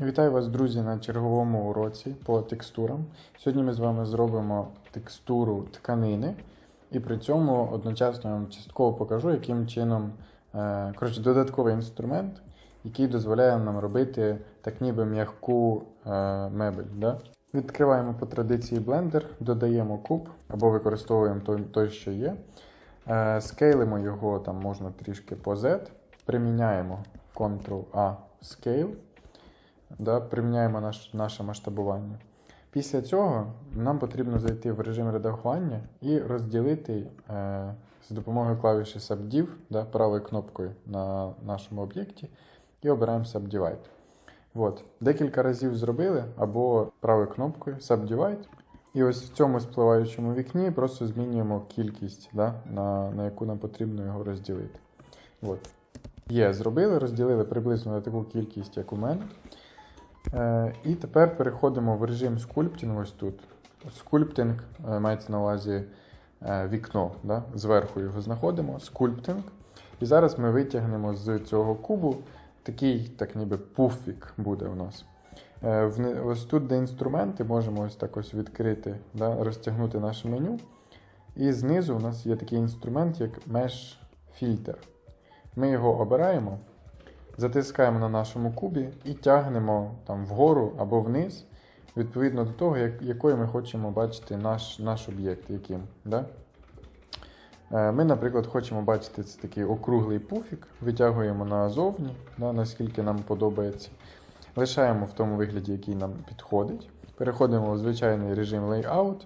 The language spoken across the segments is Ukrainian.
Вітаю вас, друзі, на черговому уроці по текстурам. Сьогодні ми з вами зробимо текстуру тканини, і при цьому одночасно я вам частково покажу, яким чином е, коротше, додатковий інструмент, який дозволяє нам робити так ніби м'яку е, мебель. Да? Відкриваємо по традиції Blender, додаємо куб або використовуємо той, той що є. Е, Скейлимо його там можна трішки по Z, приміняємо Ctrl-A Scale да, приміняємо наш, наше масштабування. Після цього нам потрібно зайти в режим редагування і розділити е, з допомогою клавіші Subdiv да, правою кнопкою на нашому об'єкті і обираємо Subdivide. От. Декілька разів зробили або правою кнопкою Subdivide. І ось в цьому спливаючому вікні просто змінюємо кількість, да, на, на яку нам потрібно його розділити. От. Є, зробили, розділили приблизно на таку кількість, як у мене. Е, І тепер переходимо в режим скульптінг ось тут. Скульптинг е, мається на увазі е, вікно. Да? Зверху його знаходимо, скульптинг. І зараз ми витягнемо з цього кубу такий, так ніби пуфік буде у нас. Ось тут, де інструменти, можемо ось так ось відкрити, да? розтягнути наше меню. І знизу у нас є такий інструмент, як Mesh Filter. Ми його обираємо затискаємо на нашому кубі і тягнемо там вгору або вниз, відповідно до того, як, якою ми хочемо бачити наш, наш об'єкт. яким. Да? Е, Ми, наприклад, хочемо бачити це такий округлий пуфік, витягуємо назовні, да, наскільки нам подобається. Лишаємо в тому вигляді, який нам підходить. Переходимо в звичайний режим Layout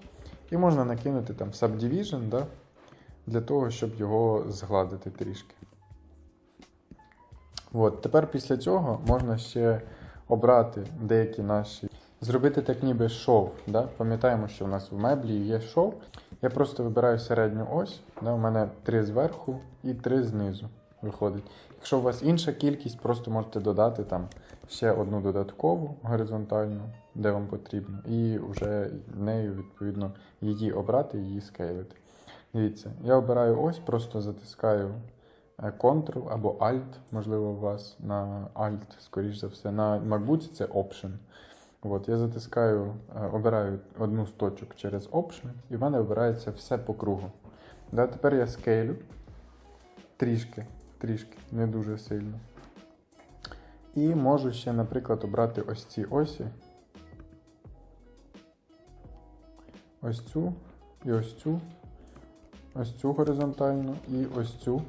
і можна накинути там Subdivision да, для того, щоб його згладити трішки. От, тепер після цього можна ще обрати деякі наші. Зробити так ніби шов. Да? Пам'ятаємо, що в нас в меблі є шов. Я просто вибираю середню ось. Да? У мене три зверху і три знизу виходить. Якщо у вас інша кількість, просто можете додати там ще одну додаткову горизонтальну, де вам потрібно, і вже нею, відповідно, її обрати її скейлити. Дивіться, я обираю ось, просто затискаю Ctrl або Alt, можливо, у вас на Alt, скоріш за все. На MacBook це Option. От, я затискаю, е, обираю одну з точок через Option, і в мене обирається все по кругу. Да, тепер я скейлю трішки, трішки, не дуже сильно. І можу ще, наприклад, обрати ось ці осі. Ось цю і ось цю. Ось цю горизонтальну і ось цю.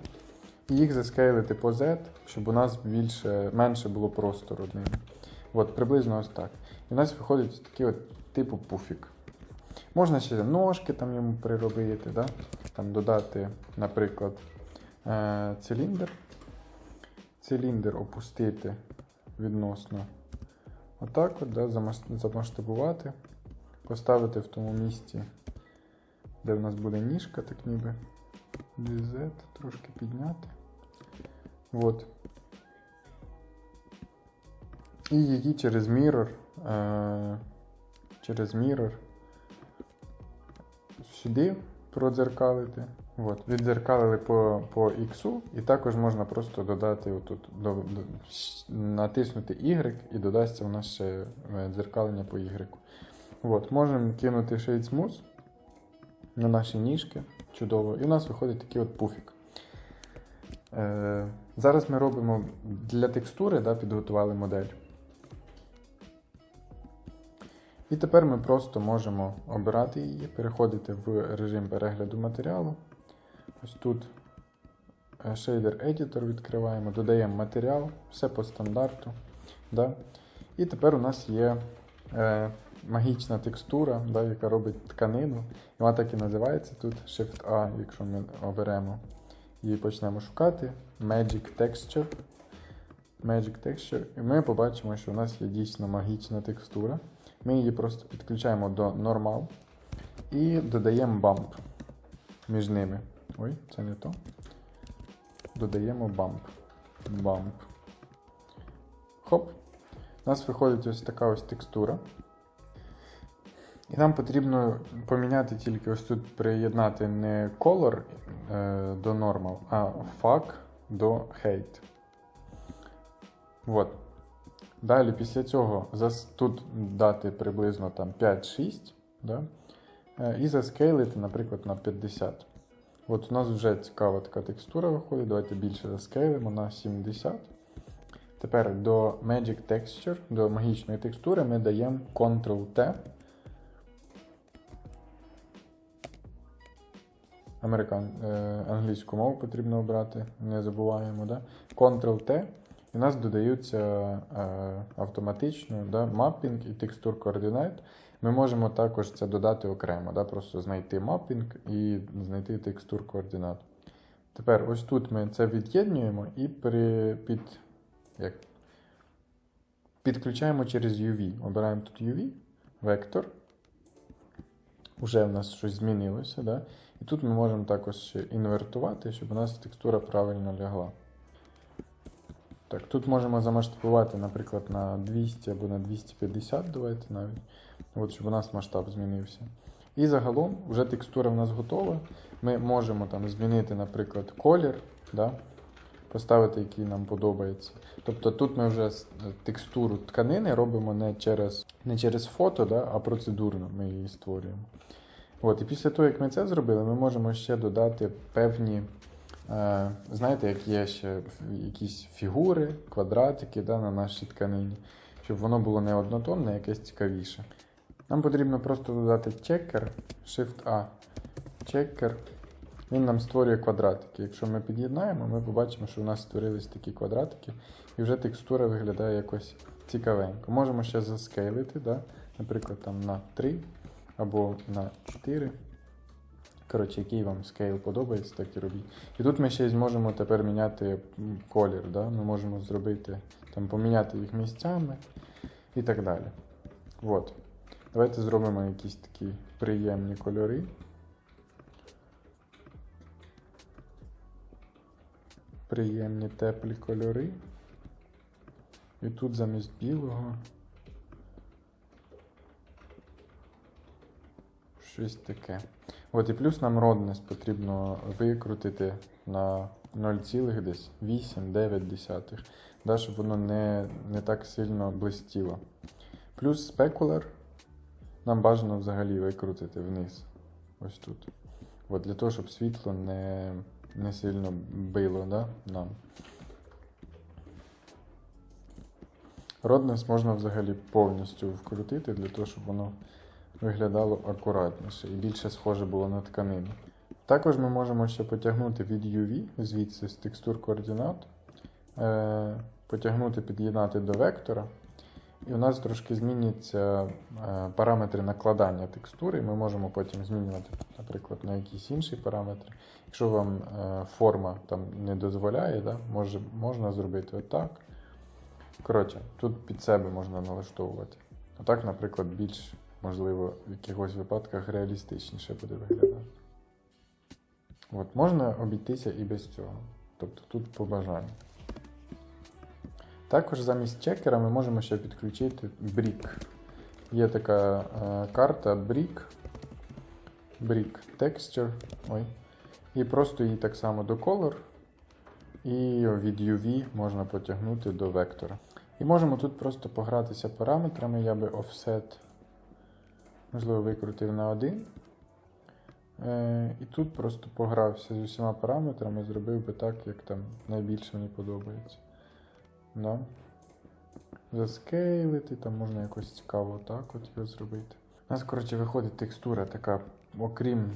Їх заскейлити по Z, щоб у нас більше, менше було простору ним. От, приблизно ось так. І у нас виходить такий от типу пуфік. Можна ще ножки там йому приробити, да? там додати, наприклад, е- циліндр. Циліндр опустити відносно отак, от, да? замасштабувати, поставити в тому місці, де в нас буде ніжка, так ніби. DZ, трошки підняти. От. І її через Mirror, е, через Mirror сюди продзеркалити. От. Відзеркалили по, по X, і також можна просто додати отут, до, до, натиснути Y і додасться у нас ще е, дзеркалення по Y. От. Можемо кинути Shade Smooth на наші ніжки. Чудово. І у нас виходить такий от пуфік. Е, зараз ми робимо для текстури, да, підготували модель. І тепер ми просто можемо обирати її, переходити в режим перегляду матеріалу. Ось тут е, Shader Editor відкриваємо, додаємо матеріал, все по стандарту. Да? І тепер у нас є е, магічна текстура, да, яка робить тканину. І вона так і називається тут Shift-A, якщо ми оберемо і почнемо шукати Magic Texture. Magic Texture. І ми побачимо, що у нас є дійсно магічна текстура. Ми її просто підключаємо до Normal і додаємо bump між ними. Ой, це не то. Додаємо bump. Bump. Хоп. У нас виходить ось така ось текстура. І нам потрібно поміняти тільки ось тут приєднати не color е, до normal, а fuck до hate. От. Далі після цього тут дати приблизно там 5-6, да? Е, і заскейлити, наприклад, на 50. От у нас вже цікава така текстура виходить. Давайте більше заскейлимо на 70. Тепер до Magic Texture, до магічної текстури ми даємо Ctrl-T. Американ, е, англійську мову потрібно обрати, не забуваємо. Да? Ctrl-T. І у нас додаються е, автоматично да, маппінг і текстур координат. Ми можемо також це додати окремо, да, просто знайти маппінг і знайти текстур координат. Тепер ось тут ми це від'єднуємо і при, під, як, підключаємо через UV. Обираємо тут UV, вектор. Уже в нас щось змінилося. Да? І тут ми можемо також інвертувати, щоб у нас текстура правильно лягла. Так, тут можемо замасштабувати, наприклад, на 200 або на 250, давайте навіть. От, щоб у нас масштаб змінився. І загалом вже текстура в нас готова. Ми можемо там змінити, наприклад, колір, да? поставити, який нам подобається. Тобто тут ми вже текстуру тканини робимо не через, не через фото, да? а процедурно ми її створюємо. От, і після того, як ми це зробили, ми можемо ще додати певні. Е, знаєте, як є ще якісь фігури, квадратики да, на нашій тканині, щоб воно було не однотонне, а якесь цікавіше. Нам потрібно просто додати чекер, Shift-A, чекер. Він нам створює квадратики. Якщо ми під'єднаємо, ми побачимо, що у нас створились такі квадратики, і вже текстура виглядає якось цікавенько. Можемо ще заскейлити, да? наприклад, там на 3 або на 4. Коротше, який вам скейл подобається, так і робіть. І тут ми ще зможемо тепер міняти колір. Да? Ми можемо зробити, там, поміняти їх місцями і так далі. От. Давайте зробимо якісь такі приємні кольори. Приємні теплі кольори. І тут замість білого щось таке. От і плюс нам роднес потрібно викрутити на 0,8-9, да, щоб воно не, не так сильно блистіло. Плюс спекулер нам бажано взагалі викрутити вниз. Ось тут. От для того, щоб світло не, не сильно било да, нам. Роднес можна взагалі повністю вкрутити для того, щоб воно виглядало акуратніше і більше схоже було на тканину. Також ми можемо ще потягнути від UV, звідси з текстур координат, е, потягнути, під'єднати до вектора. І у нас трошки зміняться е, параметри накладання текстури. Ми можемо потім змінювати, наприклад, на якісь інші параметри. Якщо вам е, форма там не дозволяє, да, може, можна зробити отак. Коротше, тут під себе можна налаштовувати. Отак, наприклад, більш, можливо, в якихось випадках реалістичніше буде виглядати. От, можна обійтися і без цього. Тобто тут по бажанню. Також замість чекера ми можемо ще підключити Brick. Є така е, карта Brick. Brick Texture. Ой. І просто її так само до Color. І від UV можна потягнути до вектора. І можемо тут просто погратися параметрами. Я би offset, можливо, викрутив на 1. Е, і тут просто погрався з усіма параметрами, зробив би так, як там найбільше мені подобається. Да. Заскейлити, там можна якось цікаво так от його зробити. У нас, коротше, виходить текстура така, окрім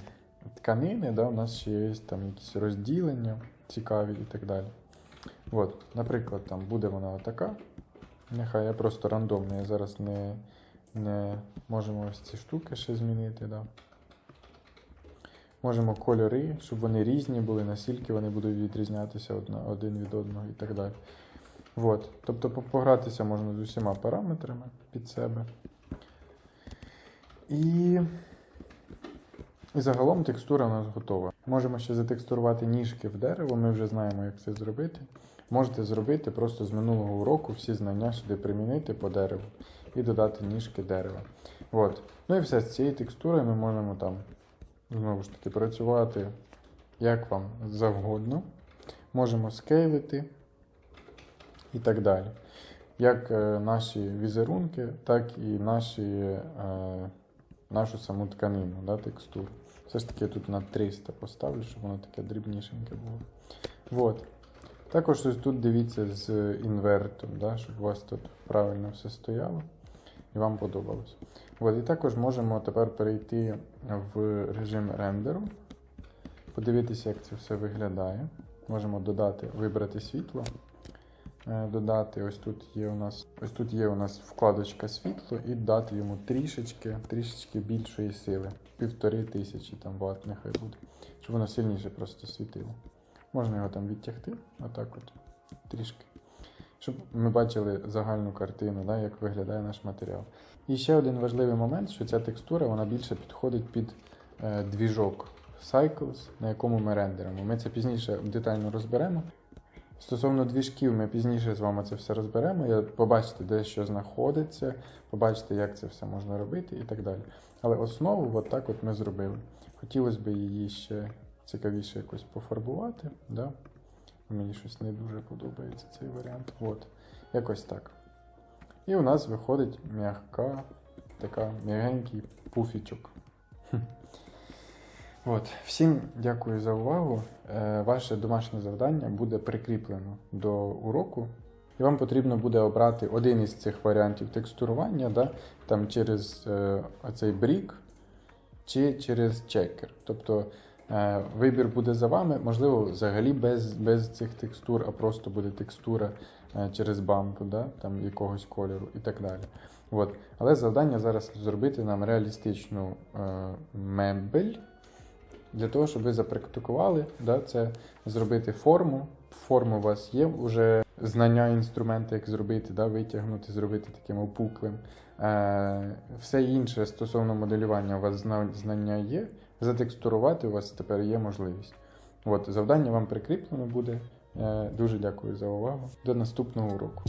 тканини, да, у нас ще є там якісь розділення цікаві і так далі. От, наприклад, там буде вона така. Нехай я просто рандомно, я зараз не, не можемо ось ці штуки ще змінити. Да. Можемо кольори, щоб вони різні були, наскільки вони будуть відрізнятися один від одного і так далі. От. Тобто погратися можна з усіма параметрами під себе. І, і загалом текстура у нас готова. Можемо ще затекстурувати ніжки в дерево, ми вже знаємо, як це зробити. Можете зробити просто з минулого уроку всі знання сюди примінити по дереву і додати ніжки дерева. От. Ну і все з цією текстурою ми можемо там знову ж таки працювати як вам завгодно. Можемо скейлити і так далі. як е, наші візерунки, так і наші, е, нашу саму тканину, да, текстуру. Все ж таки я тут на 300 поставлю, щоб воно таке дрібнішеньке було. От. Також ось тут дивіться з інвертом, да, щоб у вас тут правильно все стояло і вам подобалось. От, і також можемо тепер перейти в режим рендеру, подивитися, як це все виглядає. Можемо додати, вибрати світло. Е, Додати, ось тут є у нас, ось тут є у нас вкладочка світло, і дати йому трішечки, трішечки більшої сили. Півтори тисячі там ватт нехай буде. Щоб воно сильніше просто світило. Можна його там відтягти, отак от, трішки. Щоб ми бачили загальну картину, да, як виглядає наш матеріал. І ще один важливий момент, що ця текстура вона більше підходить під е, двіжок Cycles, на якому ми рендеримо. Ми це пізніше детально розберемо. Стосовно двіжків, ми пізніше з вами це все розберемо. Побачите, де що знаходиться, побачите, як це все можна робити і так далі. Але основу от так от ми зробили. Хотілося б її ще цікавіше якось пофарбувати. Да? Мені щось не дуже подобається цей варіант. От, якось так. І у нас виходить м'яка, така м'ягенький пуфічок. От. Всім дякую за увагу. Е, Ваше домашнє завдання буде прикріплено до уроку. І вам потрібно буде обрати один із цих варіантів текстурування, да? там через е, оцей брік чи через чекер. Тобто е, вибір буде за вами, можливо, взагалі без, без цих текстур, а просто буде текстура е, через бампу, да? там якогось кольору і так далі. От. Але завдання зараз зробити нам реалістичну е, мебель. Для того, щоб ви запрактикували, да, це зробити форму. Форма у вас є вже знання інструменту, як зробити, да, витягнути, зробити таким опуклим. Е, все інше стосовно моделювання у вас знання є. Затекстурувати у вас тепер є можливість. От, завдання вам прикріплено буде. Е, дуже дякую за увагу. До наступного уроку.